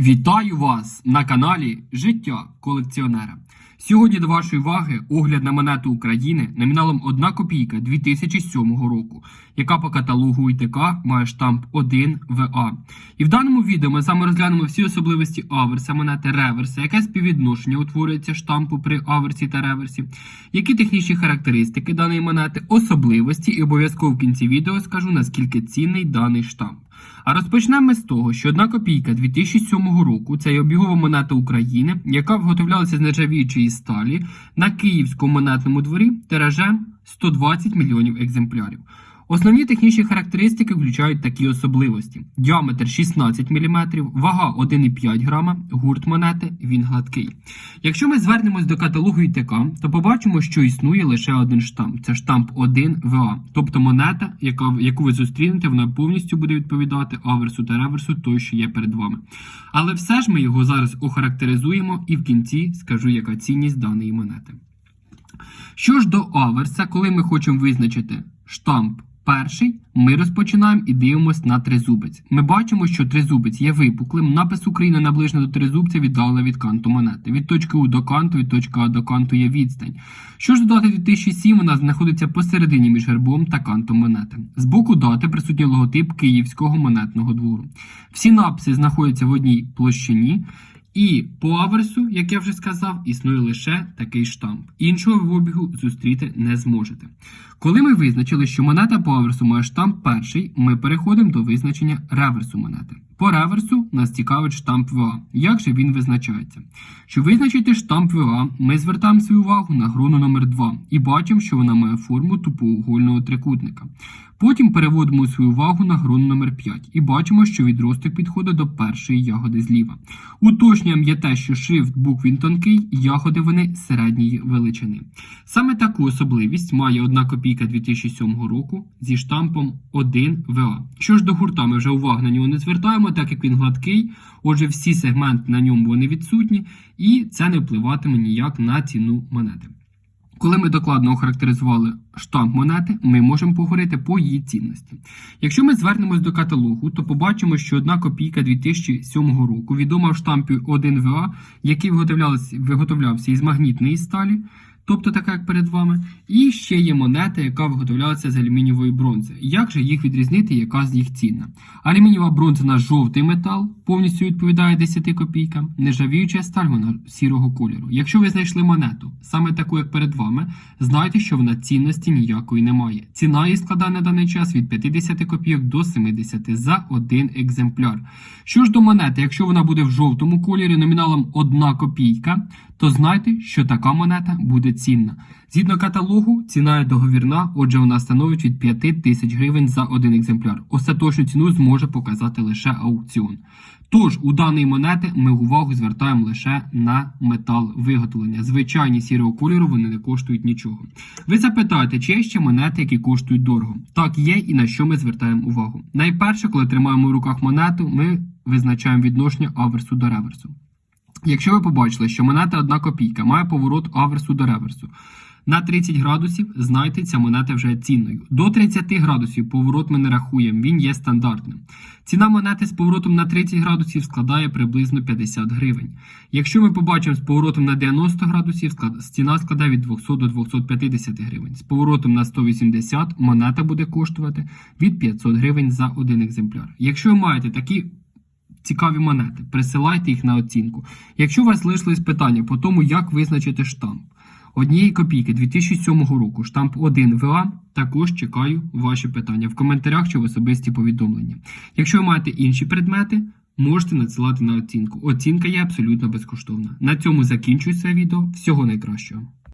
Вітаю вас на каналі Життя колекціонера. Сьогодні до вашої уваги огляд на монету України номіналом 1 копійка 2007 року, яка по каталогу ІТК має штамп 1 ВА. І в даному відео ми саме розглянемо всі особливості аверса монети реверса, яке співвідношення утворюється штампу при аверсі та реверсі, які технічні характеристики даної монети, особливості і обов'язково в кінці відео скажу наскільки цінний даний штамп. А розпочнемо з того, що одна копійка 2007 року це є обігова монета України, яка виготовлялася з нержавіючої сталі на київському монетному дворі тиражем 120 мільйонів екземплярів. Основні технічні характеристики включають такі особливості: діаметр 16 мм, вага 1,5 грама, гурт монети, він гладкий. Якщо ми звернемось до каталогу ІТК, то побачимо, що існує лише один штамп це штамп 1 ВА, тобто монета, яка, яку ви зустрінете, вона повністю буде відповідати аверсу та реверсу той, що є перед вами. Але все ж ми його зараз охарактеризуємо і в кінці скажу, яка цінність даної монети. Що ж до аверса, коли ми хочемо визначити штамп перший, ми розпочинаємо і дивимося на тризубець. Ми бачимо, що тризубець є випуклим. Напис України наближено до тризубця віддалено від канту монети. Від точки У до канту, від точки А до канту є відстань. Що ж до дати 2007, вона знаходиться посередині між гербом та кантом монети. З боку дати присутній логотип Київського монетного двору. Всі написи знаходяться в одній площині. І по аверсу, як я вже сказав, існує лише такий штамп. Іншого в обігу зустріти не зможете. Коли ми визначили, що монета по аверсу має штамп перший, ми переходимо до визначення реверсу монети. По реверсу нас цікавить штамп ВА. Як же він визначається? Щоб визначити штамп ВА, ми звертаємо свою увагу на грону номер 2 і бачимо, що вона має форму тупоугольного трикутника. Потім переводимо свою увагу на грону номер 5 і бачимо, що відросток підходить до першої ягоди зліва. Уточненням є те, що шрифт букв тонкий, ягоди вони середньої величини. Саме таку особливість має одна копійка 2007 року зі штампом 1 ВА. Що ж до гурта, ми вже увагу на нього не звертаємо, так як він гладкий, отже, всі сегменти на ньому вони відсутні, і це не впливатиме ніяк на ціну монети. Коли ми докладно охарактеризували штамп монети, ми можемо поговорити по її цінності. Якщо ми звернемось до каталогу, то побачимо, що одна копійка 2007 року відома в штампі 1ВА, який виготовлявся із магнітної сталі, тобто така як перед вами, і ще є монета, яка виготовлялася з алюмінієвої бронзи. Як же їх відрізнити, яка з їх цінна? Алюмінієва бронза на жовтий метал повністю відповідає 10 копійкам, нержавіюча сталь вона сірого кольору. Якщо ви знайшли монету, саме таку, як перед вами, знайте, що вона цінності ніякої не має. Ціна її складає на даний час від 50 копійок до 70 за один екземпляр. Що ж до монети, якщо вона буде в жовтому кольорі номіналом 1 копійка, то знайте, що така монета буде цінна. Згідно каталогу, ціна договірна, отже, вона становить від 5 тисяч гривень за один екземпляр. Остаточну ціну зможе показати лише аукціон. Тож у даної монети ми увагу звертаємо лише на метал виготовлення. Звичайні сірого кольору вони не коштують нічого. Ви запитаєте, чи є ще монети, які коштують дорого? Так, є і на що ми звертаємо увагу. Найперше, коли тримаємо в руках монету, ми визначаємо відношення аверсу до реверсу. Якщо ви побачили, що монета 1 копійка має поворот аверсу до реверсу на 30 градусів, знайте, ця монета вже цінною. До 30 градусів поворот ми не рахуємо, він є стандартним. Ціна монети з поворотом на 30 градусів складає приблизно 50 гривень. Якщо ми побачимо з поворотом на 90 градусів, ціна складає від 200 до 250 гривень. З поворотом на 180 монета буде коштувати від 500 гривень за один екземпляр. Якщо ви маєте такі цікаві монети. Присилайте їх на оцінку. Якщо у вас залишились питання по тому, як визначити штамп однієї копійки 2007 року, штамп 1 ВА, також чекаю ваші питання в коментарях чи в особисті повідомлення. Якщо ви маєте інші предмети, можете надсилати на оцінку. Оцінка є абсолютно безкоштовна. На цьому закінчую це відео. Всього найкращого.